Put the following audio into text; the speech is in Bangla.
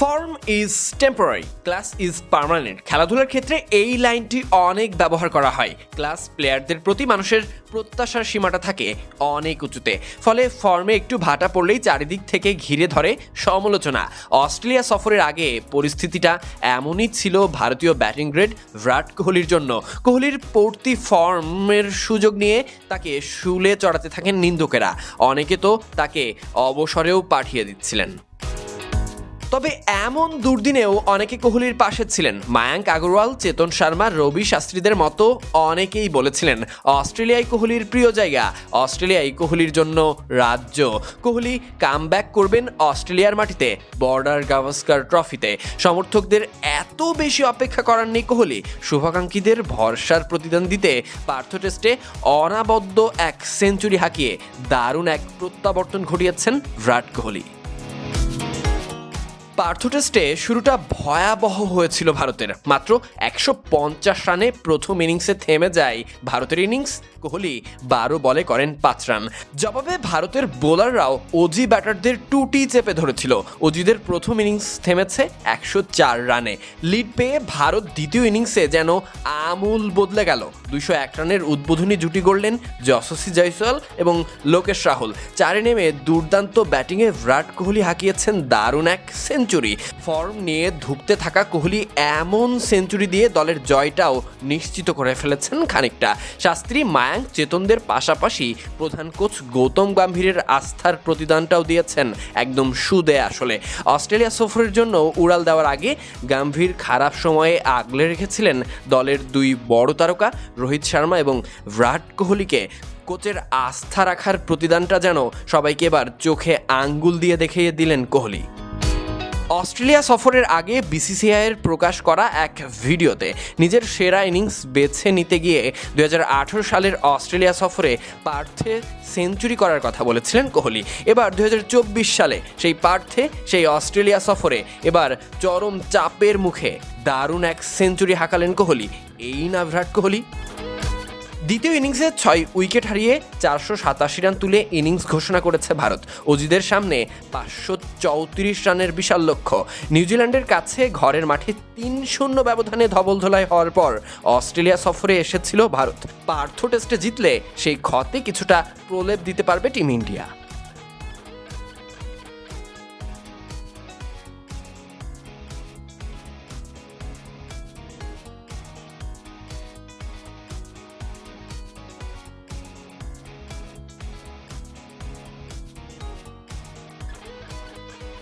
Form is temporary class is permanent খেলাধুলার ক্ষেত্রে এই লাইনটি অনেক ব্যবহার করা হয়। ক্লাস প্লেয়ারদের প্রতি মানুষের প্রত্যাশার সীমাটা থাকে অনেক উঁচুতে। ফলে ফর্মে একটু ভাটা পড়লেই চারিদিক থেকে ঘিরে ধরে সমালোচনা। অস্ট্রেলিয়া সফরের আগে পরিস্থিতিটা এমনই ছিল ভারতীয় ব্যাটিং গ্রেড বিরাট কোহলির জন্য। কোহলির পড়তি ফর্মের সুযোগ নিয়ে তাকে শুলে চড়াতে থাকেন নিন্দুকেরা। অনেকে তো তাকে অবসরেও পাঠিয়ে দিচ্ছিলেন। তবে এমন দুর্দিনেও অনেকে কোহলির পাশে ছিলেন। মায়াঙ্ক আগরওয়াল, চেতন শর্মা, রবি শাস্ত্রীদের মতো অনেকেই বলেছিলেন অস্ট্রেলিয়ায় কোহলির প্রিয় জায়গা অস্ট্রেলিয়ায় কোহলির জন্য রাজ্য। কোহলি কাম করবেন অস্ট্রেলিয়ার মাটিতে, বর্ডার গাভাস্কার ট্রফিতে। সমর্থকদের এত বেশি অপেক্ষা করার নেই কোহলি। শুভাকাঙ্ক্ষীদের ভরসার প্রতিদান দিতে পার্থ টেস্টে অনাবদ্য এক সেঞ্চুরি হাঁকিয়ে দারুণ এক প্রত্যাবর্তন ঘটিয়েছেন বিরাট কোহলি। পার্থ টেস্টে শুরুটা ভয়াবহ হয়েছিল ভারতের। মাত্র একশো পঞ্চাশ রানে প্রথম ইনিংসে থেমে যায় ভারতের ইনিংস। কোহলি বারো বলে করেন পাঁচ রান। জবাবে ভারতের বোলাররাও অজি ব্যাটারদের টুটি চেপে ধরেছিল। অজিদের প্রথম ইনিংস থেমেছে একশো চার রানে। লিড পেয়ে ভারত দ্বিতীয় ইনিংসে যেন আমূল বদলে গেল। দুইশো এক রানের উদ্বোধনী জুটি গড়লেন যশস্বী জয়সওয়াল এবং লোকেশ রাহুল। চারে নেমে দুর্দান্ত ব্যাটিংয়ে বিরাট কোহলি হাঁকিয়েছেন দারুণ এক সেঞ্চুরি। ফর্ম নিয়ে ধুঁকতে থাকা কোহলি এমন সেঞ্চুরি দিয়ে দলের জয়টাও নিশ্চিত করে ফেলেছেন খানিকটা। শাস্ত্রী মায়াঙ্ক চেতনদের পাশাপাশি প্রধান কোচ গৌতম গম্ভীরের আস্থার প্রতিদানটাও দিয়েছেন একদম সুদে আসলে। অস্ট্রেলিয়া সফরের জন্য উড়াল দেওয়ার আগে গম্ভীর খারাপ সময়ে আগলে রেখেছিলেন দলের দুই বড় তারকা রোহিত শর্মা এবং বিরাট কোহলিকে। কোচের আস্থা রাখার প্রতিদানটা যেন সবাইকে এবার চোখে আঙ্গুল দিয়ে দেখিয়ে দিলেন কোহলি। অস্ট্রেলিয়া সফরের আগে বিসিসিআইয়ের প্রকাশ করা এক ভিডিওতে নিজের সেরা ইনিংস বেছে নিতে গিয়ে দু হাজার আঠেরো সালের অস্ট্রেলিয়া সফরে পার্থে সেঞ্চুরি করার কথা বলেছিলেন কোহলি। এবার দু হাজার চব্বিশ সালে সেই পার্থে, সেই অস্ট্রেলিয়া সফরে এবার চরম চাপের মুখে দারুণ এক সেঞ্চুরি হাঁকালেন কোহলি। এই না বিরাট কোহলি। দ্বিতীয় ইনিংসে ছয় উইকেট হারিয়ে চারশো সাতাশি রান তুলে ইনিংস ঘোষণা করেছে ভারত। অজিদের সামনে পাঁচশো চৌত্রিশ রানের বিশাল লক্ষ্য। নিউজিল্যান্ডের কাছে ঘরের মাঠে তিন শূন্য ব্যবধানে ধবলধোলাই হওয়ার পর অস্ট্রেলিয়া সফরে এসেছিল ভারত। পার্থ টেস্টে জিতলে সেই ক্ষতে কিছুটা প্রলেপ দিতে পারবে টিম ইন্ডিয়া।